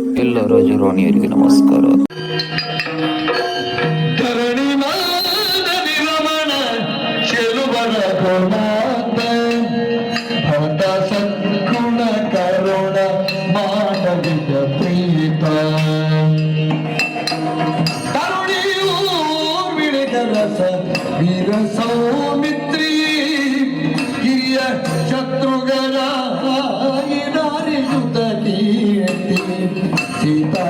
ಎಲ್ಲರೂ ರೋಣಿಯವರಿಗೆ ನಮಸ್ಕಾರ Sita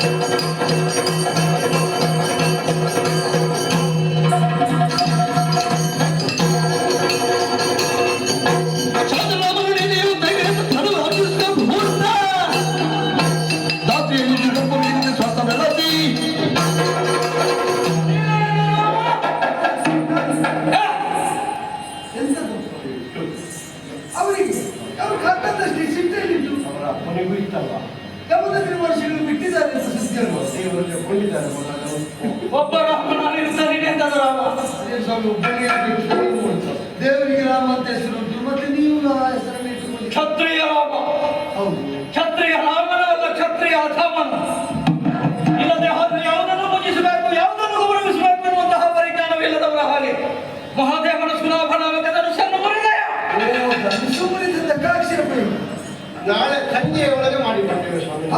どうぞ。ಅವರಿಗೆ ಕೊಟ್ಟಿದ್ದಾರೆ ಒಬ್ಬ ರಾಮನಾಮ ಸ್ವಾಮಿ ಒಬ್ಬನೇ ದೇವರಿಗೆ ರಾಮ ಅಂತ ಹೆಸರು ಮತ್ತೆ ನೀವು ಹೆಸರನ್ನು ಇಟ್ಟುಕೊಳ್ಳಿ ಕ್ಷತ್ರಿಯ ರಾಮ ಹೌದು ಕ್ಷತ್ರಿಯ ರಾಮನ ಅಲ್ಲ ಕ್ಷತ್ರಿಯ ಅಥಮನ ಇಲ್ಲದೆ ಆದರೆ ಯಾವುದನ್ನು ಮುಗಿಸಬೇಕು ಯಾವುದನ್ನು ಗೌರವಿಸಬೇಕು ಎನ್ನುವಂತಹ ಪರಿಜ್ಞಾನವಿಲ್ಲದವರ ಹಾಗೆ ಮಹಾದೇವನ ಸುಲಾಭನಾಮಕ ಧನುಷನ್ನು ಮುರಿದಯ ಧನುಸು ಮುರಿದ ದಕ್ಕಾಕ್ಷರ ನಾಳೆ ಸಂಜೆಯ ಒಳಗೆ ಮಾಡಿಕೊಡ್ತೇವೆ ಸ್ವಾಮಿ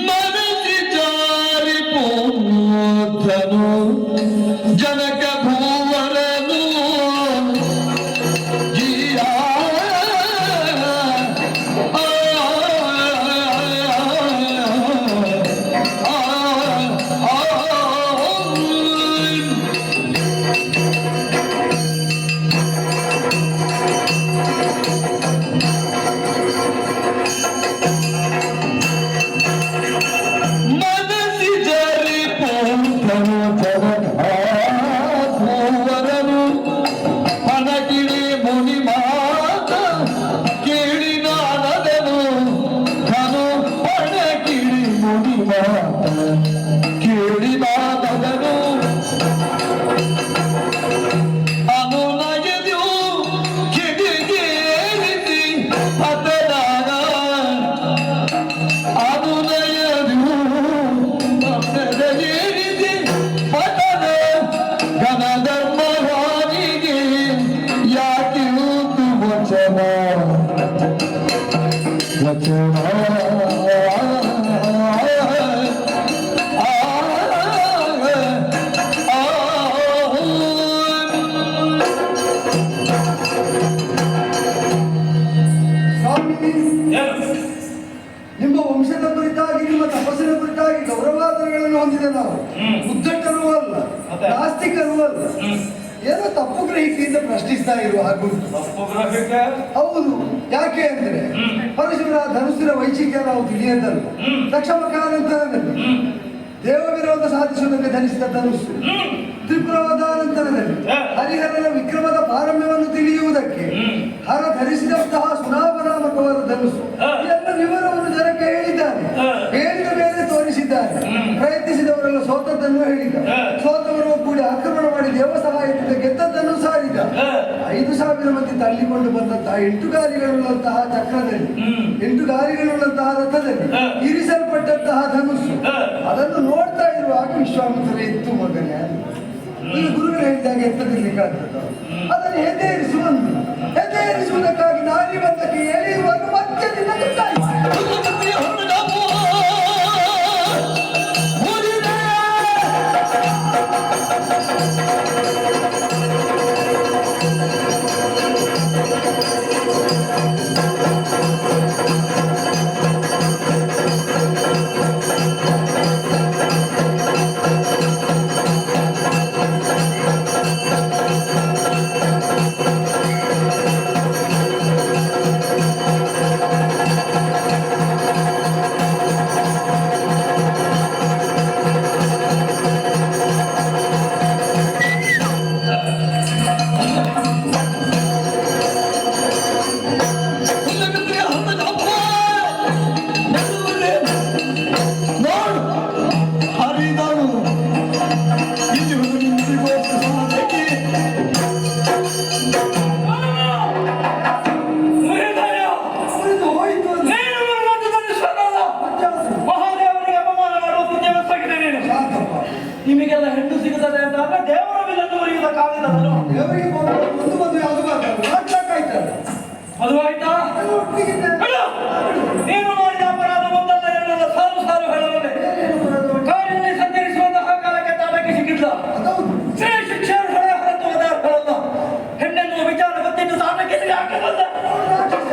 మనసి జారిపోను జనక ನಿಮ್ಮ ವಂಶದ ಕುರಿತಾಗಿ ನಿಮ್ಮ ತಪಸ್ಸಿನ ಕುರಿತಾಗಿ ಗೌರವಾದರಗಳನ್ನು ಹೊಂದಿದೆ ನಾವು. ಉದ್ದಟ್ಟರು ಅಲ್ಲ ನಾಸ್ತಿಕರೂ ಅಲ್ಲ. ಏನೋ ತಪ್ಪು ಗ್ರಹಿಕೆಯಿಂದ ಪ್ರಶ್ನಿಸ್ತಾ ಇರುವ ಹಾಗೂ ಹೌದು. ಯಾಕೆ ಅಂದ್ರೆ ಪರಶುರ ಧನುಸಿನ ವೈಶಿಷ್ಟ್ಯ ನಾವು ತಿಳಿಯದಲ್ಲ ಲಕ್ಷಮ ಕಾಲಂತರದಲ್ಲಿ ದೇವ ವಿರೋಧ ಸಾಧಿಸುವುದಕ್ಕೆ ಧರಿಸಿದ ಧನುಸ್ಸು. ತ್ರಿಪುರವಾದಾನಂತರದಲ್ಲಿ ಹರಿಹರನ ವಿಕ್ರಮದ ಪಾರಮ್ಯವನ್ನು ತಿಳಿಯುವುದಕ್ಕೆ ಹರ ಧರಿಸಿದಂತಹ ಪ್ರಯತ್ನಿಸಿದವರೆಲ್ಲ ಸೋತದ್ದನ್ನು ಹೇಳಿದ ಸೋತವರು ಕೂಡ ಆಕ್ರಮಣ ಮಾಡಿ ದೇವ ಸಹಾಯದಿಂದ ಗೆದ್ದದ್ದನ್ನು ಸಾರಿದ. ಐದು ಸಾವಿರ ಮಂದಿ ತಳ್ಳಿಕೊಂಡು ಬಂದಂತಹ ಎಂಟು ಗಾರಿಗಳುಳ್ಳಂತಹ ಚಕ್ರದಲ್ಲಿ. ಎಂಟು ಗಾರಿಗಳುಳ್ಳಂತಹ ರಥದಲ್ಲಿ ಇರಿಸಲ್ಪಟ್ಟಂತಹ ಧನುಸ್ಸು. ಅದನ್ನು ನೋಡ್ತಾ ಇರುವಾಗ ವಿಶ್ವಾಮಿತ್ರ ಎತ್ತು ಮಗನೇ. ಈ ಗುರುಗಳು ಹೇಳಿದಾಗ ಎತ್ತದಿರ್ಲಿಕ್ಕಾಗ್ತದ ಅದನ್ನು ಹೆದರಿಸಿ ಹೆದೇರಿಸುವುದಕ್ಕಾಗಿ ನಾನೇ ನಾರಿ ಬಂದಕ್ಕೆ ಗೊತ್ತಿದ್ದು ತಾಟಕ್ಕೆ ಯಾಕೆ ಬಂದ ಅವನು ರಾಕ್ಷಸ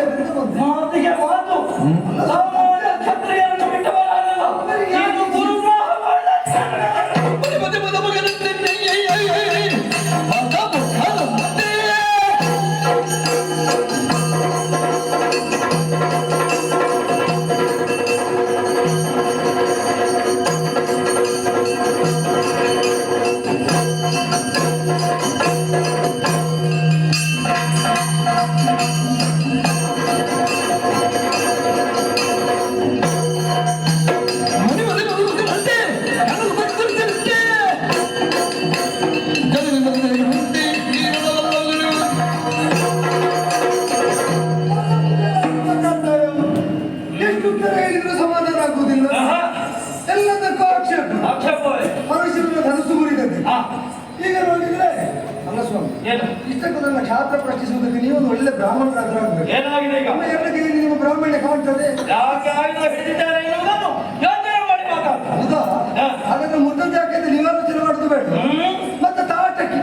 ಏನು? ನನ್ನ ಕ್ಷಾತ್ರ ಪ್ರಶ್ನಿಸುವುದಕ್ಕೆ ಒಂದು ಒಳ್ಳೆ ಬ್ರಾಹ್ಮಣರಾಗಬೇಕು ಏನಾಗಿದೆ ಈಗ? ನಮ್ಮ ಎರಡು ಕೈಯಲ್ಲಿ ನಿಮ್ಮ ಬ್ರಾಹ್ಮಣ್ಯ ಕಾಣ್ತದೆ ಯಾಕೆ ಆಯುಧ ಹಿಡಿದಿದ್ದಾರೆ ಎನ್ನುವುದನ್ನು ಯೋಚನೆ ಮಾಡಿ ಮಾತಾಡು. ಹೌದಾ? ಹಾಗಾದ್ರೆ ಮುದ್ದದ್ದು ಯಾಕೆ ಅಂತ ನೀವು ಆಲೋಚನೆ ಮಾಡುದು ಬೇಡ. ಮತ್ತೆ ತಾಟಕ್ಕೆ.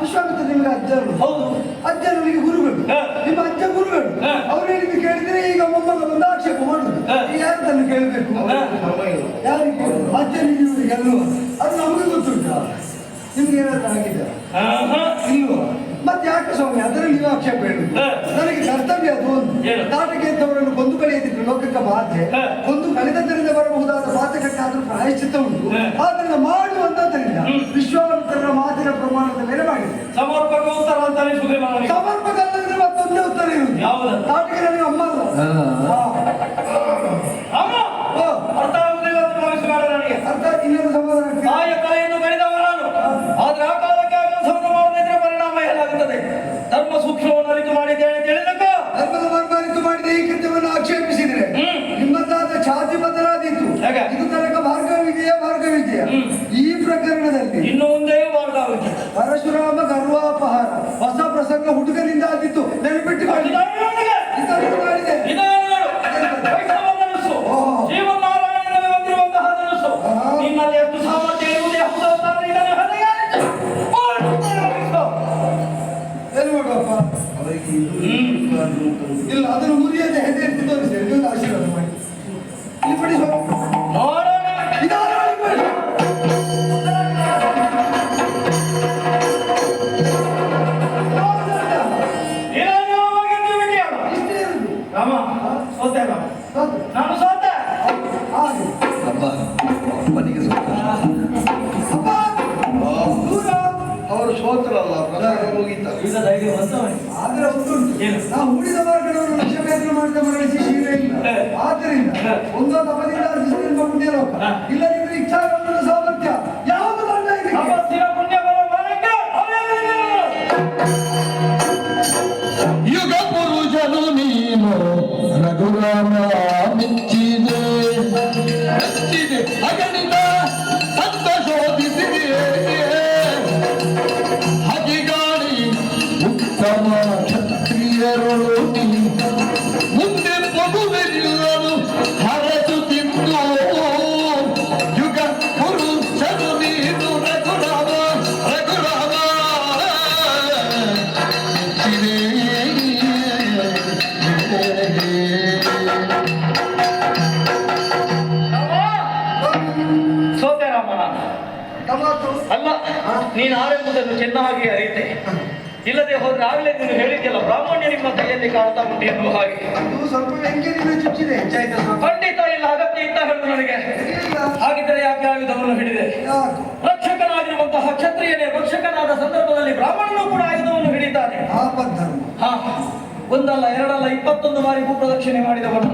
ವಿಶ್ವಾಮಿತ್ರ ನಿಮಗೆ ಅಜ್ಜರು. ಹೌದು. ಅಜ್ಜನಿಗೆ ಗುರುಗಳು. ಹಾ. ನಿಮ್ಮ ಅಜ್ಜ ಗುರುಗಳು. ಅವ್ರು ಹೇಳಿದ್ದು ಕೇಳಿದ್ರೆ ಈಗ ಮೊಮ್ಮಗ ಒಂದು ಆಕ್ಷೇಪ ಮಾಡುದು. ಹಾ. ಈಗ ಯಾರು ತನ್ನ ಕೇಳಬೇಕು. ಯಾರಿಗೆ? ಅಜ್ಜನಿಗೆ ಅಲ್ವಾ ಅದು ನಮಗೆ ಗೊತ್ತುಂಟಾ? ನಿಮ್ಗೆ ಏನಾದ್ರು ಆಗಿದೆ. ಇಲ್ವಾ? ಮತ್ತೆ ಯಾಕೆ ಸ್ವಾಮಿ? ಅದರಲ್ಲಿ ನೀವು ಆಕ್ಷೇಪ ಹೇಳುದು. ನನಗೆ ಕರ್ತವ್ಯ ಅದು ಒಂದು? ನಾಟಕ ಇದ್ದವರನ್ನು ಕೊಂದು ಕಳೆಯದಿದ್ರೆ ಲೋಕಕ್ಕೆ ಬಾಧೆ. ಕೊಂದು ಕಳೆದದ್ದರಿಂದ ಬರಬಹುದಾದ ಪಾತಕಕ್ಕಾದ್ರೂ ಪ್ರಾಯಶ್ಚಿತ್ತ ಉಂಟು. ಆದ್ರಿಂದ ಮಾಡುವಂತದ್ದರಿಂದ ವಿಶ್ವಾಮಿತ್ರರ ಮಾತಿನ ಪ್ರಮಾಣದ ಮೇಲೆ ಮಾಡಿದೆ. ಸಮರ್ಪಕ ಉತ್ತರ ಅಂತ ಸಮರ್ಪಕ ಅಂತಂದ್ರೆ ಮತ್ತೊಂದೇ ಉತ್ತರ ಇರುವುದು? ನಾಟಕ ನನಗೆ ಅಮ್ಮ ಹುಡುಗನಿಂದ ಆದಿತ್ತು ನೆನಪಿಟ್ಟುಕೊಳ್ಳಿ ಸ್ತೋತ್ರಲ್ಲ ಪ್ರಧಾನ ಆದ್ರೆ ಒಂದು ನಾವು ಉಳಿದ ಇಲ್ಲ. ಇಚ್ಛಾ ಸಾಮರ್ಥ್ಯ. ಯಾವುದು ಯುಗ ಪುರುಷನು ನೀನು ರಘುರಾಮ ಅಲ್ಲ ನೀನು ಆರೆಂಬುದನ್ನು ಚೆನ್ನಾಗಿ ಅರಿತೆ. ಇಲ್ಲದೆ ಹೋದ್ರೆ ಆಗಲೇ ನೀನು ಹೇಳಿದ್ಯಲ್ಲ ಬ್ರಾಹ್ಮಣ್ಯ ನಿಮ್ಮ ಕೈಯಲ್ಲಿ ಕಾಣ್ತಾ ಉಂಟು ಎನ್ನುವ ಹಾಗೆ. ಖಂಡಿತ ಇಲ್ಲ ಅಗತ್ಯ ಇತ್ತ ಹೇಳು ನನಗೆ. ಹಾಗಿದ್ರೆ ಹಾಗಿದ್ದರೆ ಯಾಕೆ ಆಯುಧವನ್ನು ಹಿಡಿದೆ ರಕ್ಷಕನಾಗಿರುವಂತಹ ಕ್ಷತ್ರಿಯನೇ ರಕ್ಷಕನಾದ ಸಂದರ್ಭದಲ್ಲಿ ಬ್ರಾಹ್ಮಣನು ಕೂಡ ಆಯುಧವನ್ನು ಹಿಡಿತಾನೆ ಹಾ ಒಂದಲ್ಲ ಎರಡಲ್ಲ ಇಪ್ಪತ್ತೊಂದು ಬಾರಿ ಭೂಪ್ರದಕ್ಷಿಣೆ ಮಾಡಿದವನು.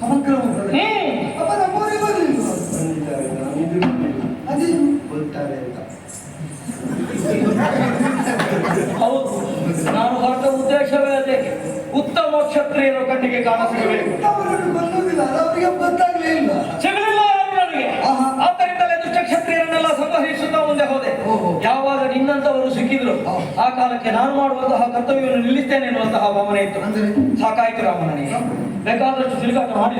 ಸಮಗ್ರ ಮುಖಗಳು. ಹ್ಮ್ ಅಪ್ಪ ನಮ್ಮೂರಿಗೆ ಬರ್ಲಿಲ್ವಾ? ಬಂದಿದ್ದಾರೆ ನಾನು ಇದು ನೋಡಿದ್ದು. ಅದೇನು ಬರ್ತಾರೆ ಅಂತ ಹೌದು ನಾನು ಹೊರಟ ಉದ್ದೇಶವೇ ಅದೇ ಉತ್ತಮ ಕ್ಷತ್ರಿಯರ ಕಣ್ಣಿಗೆ ಕಾಣಿಸಬೇಕು ಅವರನ್ನು ಕೊಲ್ಲುವುದಿಲ್ಲ ಅದು ಅವರಿಗೆ ಗೊತ್ತಾಗ್ಲೇ ಇಲ್ಲ ಸಿಗಲಿಲ್ಲ ಯಾರು ನನಗೆ ಆಹಾ. ಆದ್ದರಿಂದಲೇ ದುಷ್ಟ ಕ್ಷತ್ರಿಯರನ್ನೆಲ್ಲ ಸಂವಹಿಸುತ್ತಾ ಮುಂದೆ ಹೋದೆ ಓಹೋ. ಯಾವಾಗ ನಿನ್ನಂತವರು ಸಿಕ್ಕಿದ್ರು ಹಾ. ಆ ಕಾಲಕ್ಕೆ ನಾನು ಮಾಡುವಂತಹ ಕರ್ತವ್ಯವನ್ನು ನಿಲ್ಲಿಸ್ತೇನೆ ಎನ್ನುವಂತಹ ಭಾವನೆ ಇತ್ತು. ಅಂದರೆ? ಸಾಕಾಯ್ತು ರಾಮ ನನಗೆ. ಬೇಕಾದಷ್ಟು ತಿರುಗಾಟ ಮಾಡಿ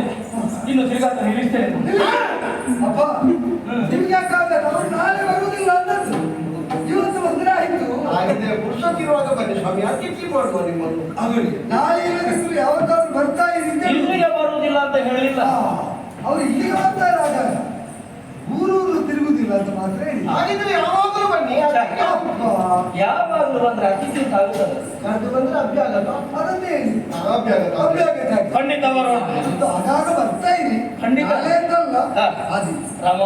ಇನ್ನು ತಿರುಗಾಟ ನಿಲ್ಲಿಸ್ತೇನೆ ಅಪ್ಪ ನಿಮ್ಗೆ ಯಾಕಾಗ ಅವರು ನಾಳೆ ಬರುವುದಿಲ್ಲ ಅಂದದ್ದು. ಇವತ್ತು ಬಂದ್ರೆ ಆಯ್ತು. ಹಾಗಿದ್ರೆ ಪುರುಷತ್ತಿರುವಾಗ ಬನ್ನಿ ಸ್ವಾಮಿ. ಅತಿಥಿ ಮಾಡುವ ನಿಮ್ಮನ್ನು? ಆಗಲಿ ನಾಳೆ ಇಲ್ಲದಿದ್ರು ಯಾವತ್ತಾದ್ರು ಬರ್ತಾ ಇದ್ದಿದ್ದೆ ಇಲ್ಲಿಗೆ ಬರುವುದಿಲ್ಲ ಅಂತ ಹೇಳಿಲ್ಲ. ಅವರು ಇಲ್ಲಿಗೆ ಬರ್ತಾರೆ ಆಗ ಊರೂರು ತಿರುಗುದಿಲ್ಲ ಅಂತ ಮಾತ್ರ ಹೇಳಿ ಹಾಗಿದ್ರೆ ಯಾವಾಗಲೂ ಬನ್ನಿ ಯಾವಾಗಲೂ ಬಂದ್ರೆ ಅತಿಥಿ ಅಂತ ಆಗುತ್ತದೆ. ಬಂದ್ರೆ ಅಭ್ಯ ಆಗಲ್ಲ ಅದನ್ನೇ ಹೇಳಿ. ಅಭ್ಯಾಗತ ಖಂಡಿತ ಬರೋಣ ಇದು ಆಗಾಗ ಬರ್ತಾ ಇರಿ ಖಂಡಿತ. ರಾಮ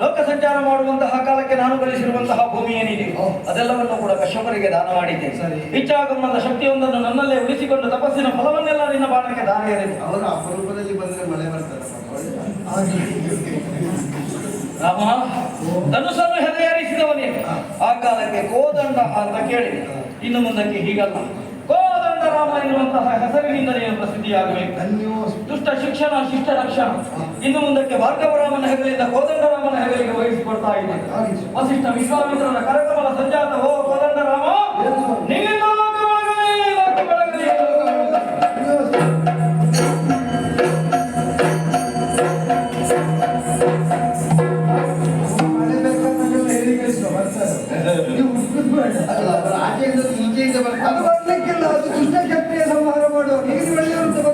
ಲೋಕ ಸಂಚಾರ ಮಾಡುವಂತಹ ಕಾಲಕ್ಕೆ ನಾನು ಗಳಿಸಿರುವಂತಹ ಭೂಮಿ ಏನಿದೆ. ಅದೆಲ್ಲವನ್ನು ಕೂಡ ಕಶ್ಯಪರಿಗೆ ದಾನ ಮಾಡಿದ್ದೆ ಸರಿ. ಇಚ್ಛಾಗಮನದ ಶಕ್ತಿಯೊಂದನ್ನು ನನ್ನಲ್ಲೇ ಉಳಿಸಿಕೊಂಡು ತಪಸ್ಸಿನ ಫಲವನ್ನೆಲ್ಲ ನಿನ್ನ ಬಾಣಕ್ಕೆ ದಾನ ಇರಲಿ ಅವರು ಅಪರೂಪದಲ್ಲಿ ಬಂದ್ರೆ ಮಳೆ. ಆಗಲಿ ರಾಮ ಧನುಸನ್ನು ಹೆದೆಯರಿಸಿದವನೇ. ಆ ಕಾಲಕ್ಕೆ ಕೋದಂಡ ಅಂತ ಕೇಳಿ. ಇನ್ನು ಮುಂದಕ್ಕೆ ಹೀಗಲ್ಲ. ಕೋದಂಡ ರಾಮ ಎನ್ನುವಂತಹ ಹೆಸರಿನಿಂದಲೇ ನೀನು ಪ್ರಸಿದ್ಧಿಯಾಗಬೇಕು. ದುಷ್ಟ ಶಿಕ್ಷಣ ಶಿಷ್ಟ ರಕ್ಷಣ. ಇನ್ನು ಮುಂದಕ್ಕೆ ಭಾರ್ಗವರಾಮನ ಹೆಗಲಿಂದ ಕೋದಂಡರಾಮನ ಹೆಗಲಿಗೆ ವಹಿಸಿಕೊಡ್ತಾ ಇದೆ. ಅಶಿಷ್ಟ ವಸಿಷ್ಠ ವಿಶ್ವಾಮಿತ್ರನ ಕರಕಮಲ ಸಂಜಾತ ಓ ಕೋದಂಡರಾಮ ನಿನ್ನಿಂದ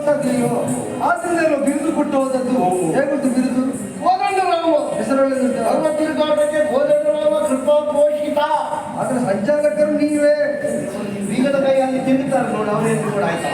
ಗೊತ್ತಾಗ್ಲಿಲ್ಲೋ ಆದ್ರಿಂದ ಬಿರುದು ಕೊಟ್ಟು ಹೋದದ್ದು ಹೇಗುಂಟು ಬಿರುದು? ಕೋದಂಡರಾಮ ಹೆಸರಲ್ಲಿ ಸರ್ವ ತಿರುಗಾಟಕ್ಕೆ ಕೋದಂಡರಾಮ ಕೃಪಾ ಪೋಷಿತ ಆದ್ರೆ ಸಂಚಾಲಕರು ನೀವೇ. ಬೀಗದ ಕೈಯಲ್ಲಿ ತಿಂತಾರೆ ನೋಡಿ ಅವರೇನು ಕೂಡ ಆಯ್ತಾ?